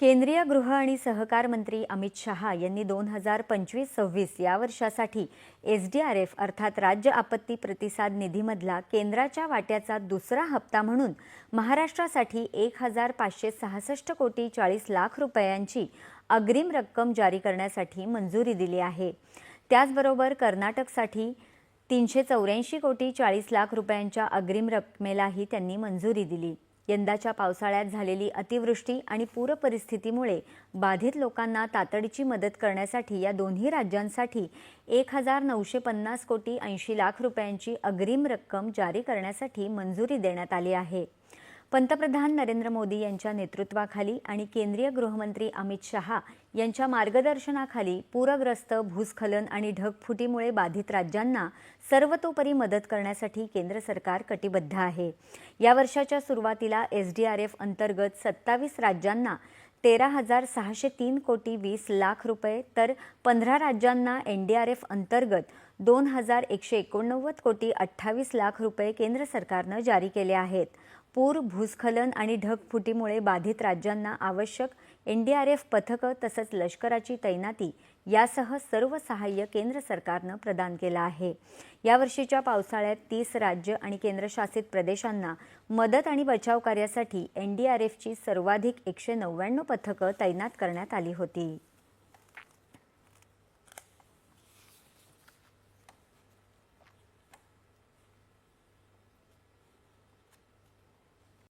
केंद्रीय गृह आणि सहकार मंत्री अमित शहा यांनी दोन हजार पंचवीस सव्वीस या वर्षासाठी एस डी आर एफ अर्थात राज्य आपत्ती प्रतिसाद निधीमधला केंद्राच्या वाट्याचा दुसरा हप्ता म्हणून महाराष्ट्रासाठी एक हजार पाचशे सहासष्ट कोटी चाळीस लाख रुपयांची अग्रिम रक्कम जारी करण्यासाठी मंजुरी दिली आहे. त्याचबरोबर कर्नाटकसाठी तीनशे चौऱ्याऐंशी कोटी चाळीस लाख रुपयांच्या अग्रिम रकमेलाही त्यांनी मंजुरी दिली. यंदाच्या पावसाळ्यात झालेली अतिवृष्टी आणि पूर परिस्थितीमुळे बाधित लोकांना तातडीची मदत करण्यासाठी या दोन्ही राज्यांसाठी एक हजार नऊशे पन्नास कोटी ऐंशी लाख रुपयांची अग्रिम रक्कम जारी करण्यासाठी मंजुरी देण्यात आली आहे. पंतप्रधान नरेंद्र मोदी यांच्या नेतृत्वाखाली आणि केंद्रीय गृहमंत्री अमित शहा यांच्या मार्गदर्शनाखाली पूरग्रस्त भूस्खलन आणि ढगफुटीमुळे बाधित राज्यांना सर्वतोपरी मदत करण्यासाठी केंद्र सरकार कटिबद्ध आहे. या वर्षाच्या सुरुवातीला एस डी आर एफ अंतर्गत सत्तावीस राज्यांना तेरा हजार सहाशे तीन कोटी वीस लाख रुपये तर पंधरा राज्यांना एन डी आर एफ अंतर्गत दोन हजार एकशे एकोणनव्वद कोटी अठ्ठावीस लाख रुपये केंद्र सरकारनं जारी केले आहेत. पूर भूस्खलन आणि ढगफुटीमुळे बाधित राज्यांना आवश्यक एन डी आर एफ पथकं तसंच लष्कराची तैनाती यासह सर्व सहाय्य केंद्र सरकारनं प्रदान केलं आहे. यावर्षीच्या पावसाळ्यात तीस राज्य आणि केंद्रशासित प्रदेशांना मदत आणि बचाव कार्यासाठी एन डी आर एफची सर्वाधिक एकशे नव्याण्णव पथकं तैनात करण्यात आली होती.